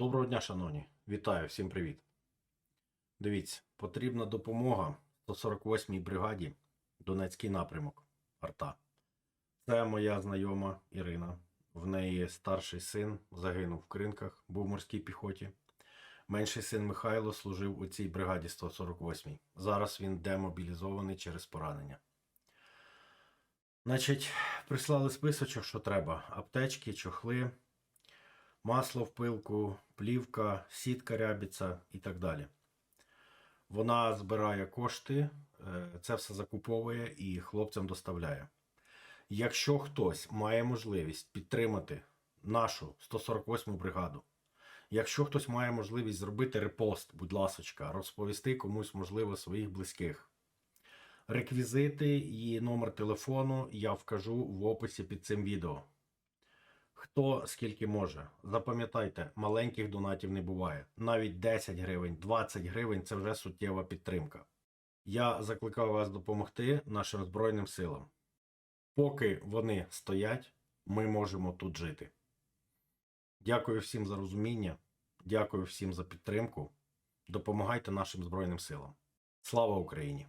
Доброго дня, шановні. Вітаю, всім привіт. Дивіться, потрібна допомога 148-й бригаді Донецький напрямок Арта. Це моя знайома Ірина. В неї старший син загинув в кринках, був в морській піхоті. Менший син Михайло служив у цій бригаді 148-й. Зараз він демобілізований через поранення. Значить, прислали списочок, що треба: аптечки, чохли, масло в пилку, плівка, сітка рябіця і так далі. Вона збирає кошти, е, це все закуповує і хлопцям доставляє. Якщо хтось має можливість підтримати нашу 148 бригаду, якщо хтось має можливість зробити репост, будь ласочка, розповісти комусь, можливо, своїх близьких. Реквізити і номер телефону я вкажу в описі під цим відео. Хто скільки може. Запам'ятайте, маленьких донатів не буває. Навіть 10 гривень, 20 гривень це вже суттєва підтримка. Я закликаю вас допомогти нашим Збройним силам. Поки вони стоять, ми можемо тут жити. Дякую всім за розуміння, дякую всім за підтримку. Допомагайте нашим Збройним силам. Слава Україні!